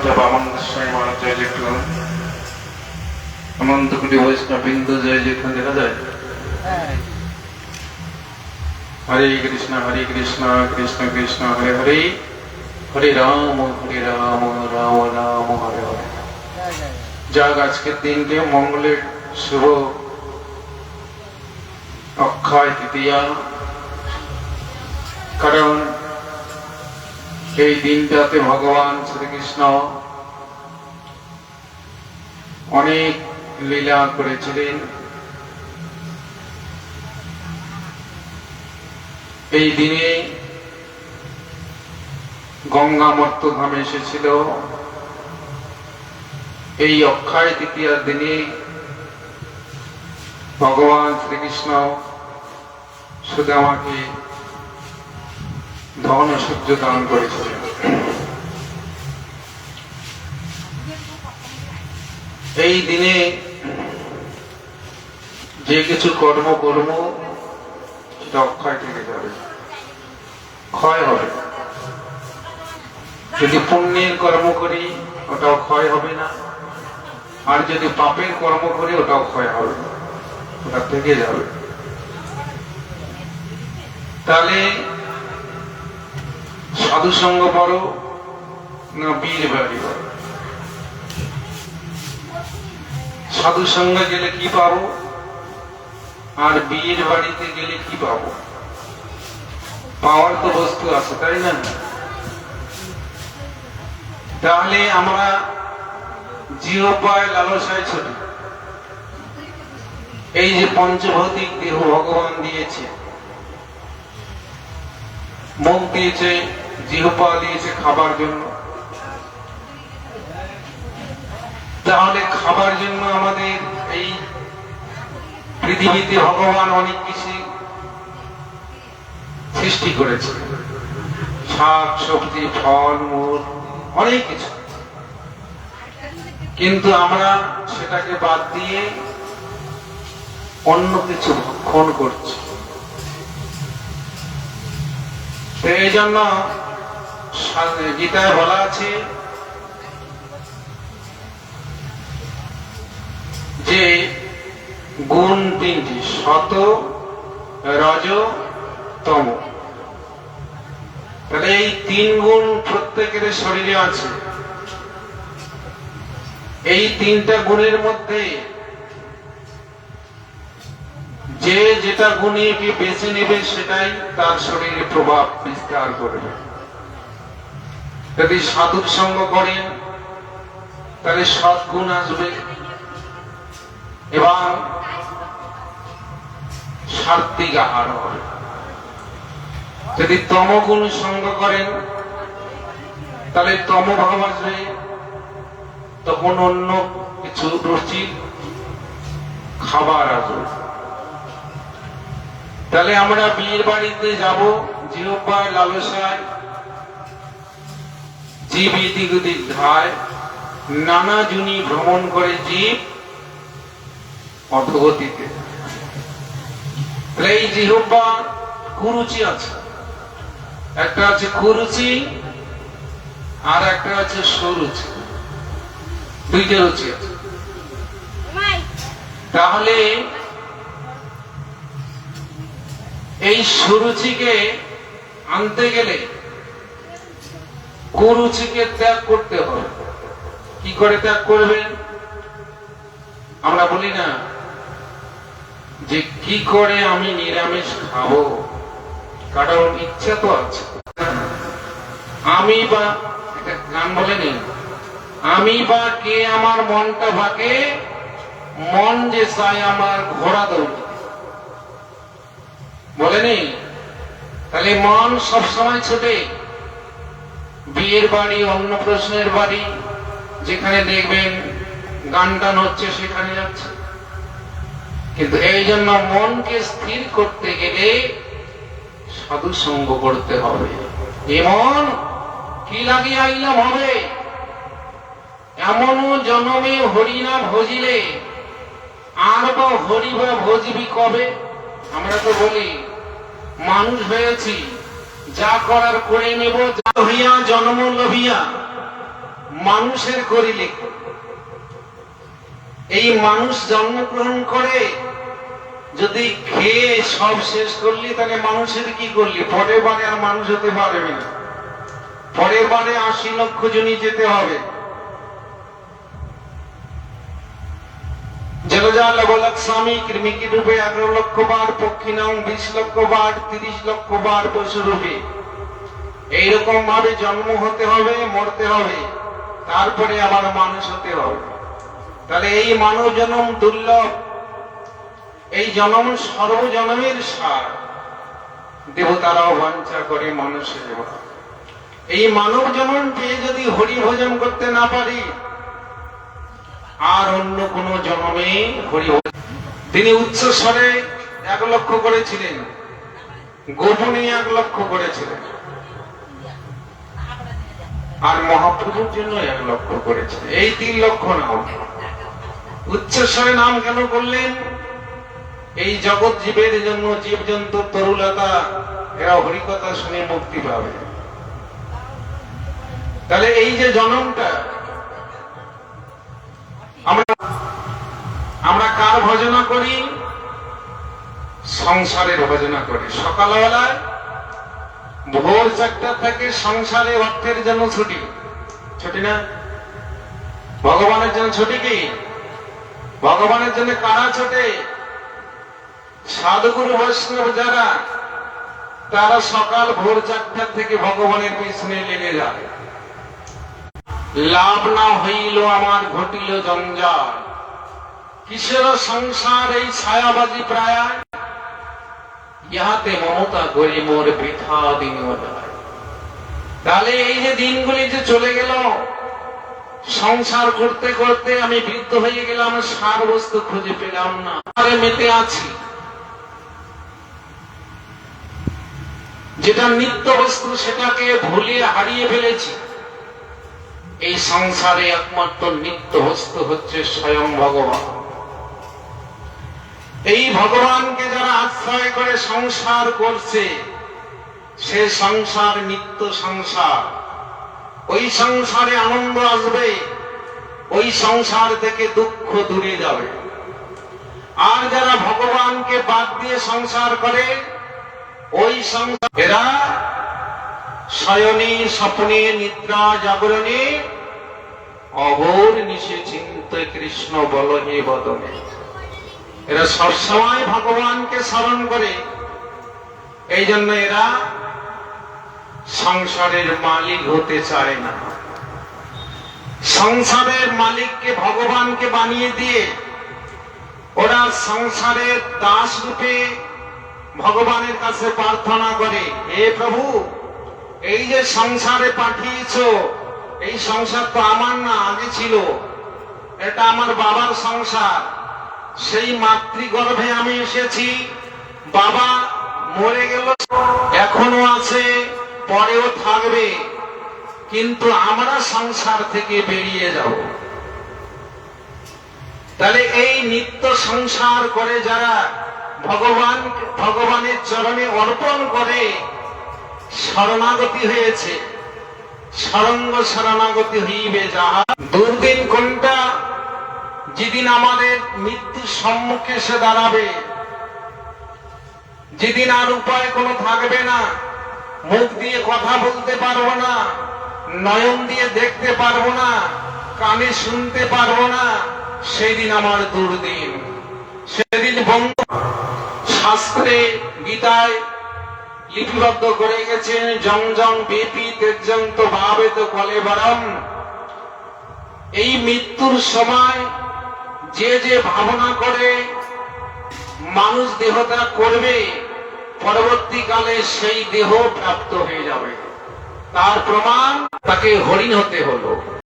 বামনস্বামী মহারাজ জয় জয়কাল অনন্ত কোটি বৈষ্ণব বিন্দু জয় জয়কাল দেখা যায় হরে কৃষ্ণ হরে কৃষ্ণ কৃষ্ণ কৃষ্ণ হরে হরে হরে রাম হরে রাম রাম রাম হরে হরে যাক আজকের দিনকে মঙ্গলের শুভ অক্ষয় তৃতীয়া কারণ এই দিনটাতে ভগবান শ্রীকৃষ্ণ অনেক লীলা করেছিলেন। এই দিনে গঙ্গা মর্তধামে এসেছিল। এই অক্ষয় তৃতীয়ার দিনে ভগবান শ্রীকৃষ্ণ আমাকে ধন সূর্য দান করেছিলেন এই দিনে যে কিছু কর্ম কর্ম সেটা অক্ষয় থেকে যাবে। ক্ষয় হবে। যদি পুণ্যের কর্ম করি, ওটাও ক্ষয় হবে না। আর যদি পাপের কর্ম করি, ওটাও ক্ষয় হবে না। ওটা থেকে যাবে। তাহলে সাধু সঙ্গ বড় না বীর বাড়ি বড় সাধু সঙ্গে গেলে কি পাবো? আর বিয়ের বাড়িতে গেলে কি পাবো? পাওয়ার তো বস্তু আছে, তাই না? তাহলে আমরা জিহ্বায় লালসায় ছুটি এই যে পঞ্চভৌতিক দেহ ভগবান দিয়েছে মুখ দিয়েছে জিহ্বা দিয়েছে খাবার জন্য। তাহলে খাবার জন্য আমাদের এই পৃথিবীতে ভগবান অনেক কিছু সৃষ্টি করেছে। শাক, সবজি, ফল, মূল, অনেক কিছু। কিন্তু আমরা সেটাকে বাদ দিয়ে অন্য কিছু ভক্ষণ করছি। এই জন্য গীতায় বলা আছে যে গুণ তিনটি, শত, রজ, তম। তাহলে এই তিন গুণ প্রত্যেকের শরীরে আছে। এই তিনটা গুণের মধ্যে যে যেটা গুণে বেছে নেবে সেটাই তার শরীরে প্রভাব বিস্তার করবে। যদি সাধুর সঙ্গ করেন তাহলে সৎগুণ আসবে। এবং সাত্বিক আহার হবে। যদি তমগুণ সঙ্গ করেন, তাহলে তম ভাব আসবে। তখন অন্য কিছু রুচি, খাবার আসবে। তাহলে আমরা বিয়ের বাড়িতে যাব জিহ্বায় লালসায়। জীব ওদিক ধায় নানা জুনি ভ্রমণ করে জীব অধগতিতে এই কুরুচি আছে। একটা আছে কুরুচি আর একটা আছে সরুচি। দুইটা রুচি আছে। তাহলে এই সুরুচিকে আনতে গেলে কুরুচিকে ত্যাগ করতে হবে। কি করে ত্যাগ করবেন? আমরা বলি না যে কি করে আমি নিরামিষ খাব। কারণ ইচ্ছা তো আছে। আমি বা, একটা গান বলেনি আমি বা কে আমার মনটা ভাকে মন যে চায় আমার ঘোড়া দৌড়। বলেনি তাহলে মন সবসময় ছোটে। বিয়ের বাড়ি, অন্য প্রশ্নের বাড়ি, যেখানে দেখবেন গান টান হচ্ছে, সেখানে যাচ্ছে। কিন্তু এই জন্য মনকে স্থির করতে গেলে সাধু সঙ্গ করতে হবে। এমন কি লাগিয়ে আইলাম হবে? এমন জনমে হরিনা ভজিলে আর বা হরি বা ভজবি কবে? আমরা তো বলি, মানুষ হয়েছি যা করার করে নেব হইয়া জন্ম লভিয়া মানুষের করিলে এই মানুষ জন্মগ্রহণ করে, যদি খেয়ে সব শেষ করলি, তাহলে মানুষের কি করলি? পরের বারে আর মানুষ হতে পারবে না। পরের বারে আশি লক্ষ জনই যেতে হবে। বলক স্বামী কৃমিকি রূপে এগারো লক্ষ বার পক্ষী নাম, বিশ লক্ষ বার, তিরিশ লক্ষ বার পশু রূপে। এইরকম ভাবে জন্ম হতে হবে, মরতে হবে। তারপরে আবার মানুষ হতে হবে। তাহলে এই মানব জন্ম দুর্লভ। এই জন্ম সর্বজন্মের সার। দেবতারাও বাঞ্ছা করে মানুষের এই মানব জন্ম পেয়ে যদি হরি ভোজন করতে না পারি আর অন্য কোন জন্মে হরি তিনি উচ্চ স্বরে এক লক্ষ করেছিলেন। গোপনে এক লক্ষ করেছিলেন। আর মহাপ্রভুর জন্য এক লক্ষ করেছিলেন। এই তিন লক্ষ নাম। উচ্চস্বরে নাম কেন করলেন? এই জগৎ জীবের জন্য জীবজন্তু, তরুলতা, এরা হরিকথা শুনে মুক্তি পাবে। তাহলে এই যে জনমটা আমরা কার ভজনা করি? সংসারের ভজনা করি। সকালবেলায় ভোর চারটা থেকে সংসারে অর্থের জন্য ছুটি। ছুটি না? ভগবানের জন্য ছুটি কি? ভগবানের জন্য কারা ছোটে? সাধুগুরু বৈষ্ণব যারা, তারা সকাল ভোর চারটা থেকে ভগবানের পিছনে লেগে যায়। লাভ না হইল আমার ঘটিল জঞ্জাল। কিসের সংসার এই ছায়াবাজি প্রায়? ইহাতে মমতা করি মোর বৃথা দিন তাহলে এই যে দিনগুলি যে চলে গেল, সংসার করতে করতে আমি বৃদ্ধ হয়ে গেলাম, সার বস্তু খুঁজে পেলাম না। আরে মেতে আছি। যেটা নিত্য বস্তু সেটাকে ভুলিয়ে হারিয়ে ফেলেছি। এই সংসারে একমাত্র নিত্য বস্তু হচ্ছে স্বয়ং ভগবান। এই ভগবানকে যারা আশ্রয় করে সংসার করছে, সে সংসার নিত্য সংসার। ওই সংসারে আনন্দ আসবে, ওই সংসার থেকে দুঃখ দূরে যাবে। আর যারা ভগবানকে বাদ দিয়ে সংসার করে, ওই সংসার এরা শয়নে স্বপ্নে নিদ্রা জাগরণে অঘোর নিশে চিন্ত কৃষ্ণ বল হে বদনে। এরা সবসময় ভগবানকে স্মরণ করে। এই জন্য এরা সংসারের মালিক হতে চায় না। সংসারের মালিককে ভগবানকে বানিয়ে দিয়ে ওরা সংসারের দাস রূপে ভগবানের কাছে প্রার্থনা করে, হে প্রভু, এই যে সংসারে পাঠিয়েছ এই সংসার তো আমার না, আগে ছিল। এটা আমার বাবার সংসার। সেই মাতৃগর্ভে আমি এসেছি। বাবা মরে গেল, এখনও আছে, পরেও থাকবে। কিন্তু আমরা সংসার থেকে বেরিয়ে যাব। তাহলে এই নিত্য সংসার করে যারা ভগবান, ভগবানের চরণে অর্পণ করে, শরণাগতি হয়েছে। সরঙ্গ শরণাগতি হইবে যাহা। দুর্দিন কোনটা যেদিন আমাদের মৃত্যুর সম্মুখে এসে দাঁড়াবে, যেদিন আর উপায় কোনো থাকবে না, মুখ দিয়ে কথা বলতে পারব না, নয়ন দিয়ে দেখতে পারব না, কানে শুনতে পারব না, সেদিন আমার দুর্দিন। সেদিন বন্ধ। শাস্ত্রে গীতায় লিপিবদ্ধ করে গেছেন জং জং বেপি তেজং তো ভাবে তো কলে এই মৃত্যুর সময় যে যে ভাবনা করে, মানুষ দেহত্যাগ করবে, পরবর্তীকালে সেই দেহ প্রাপ্ত হয়ে যাবে। তার প্রমাণ তাকে হরিণ হতে হলো।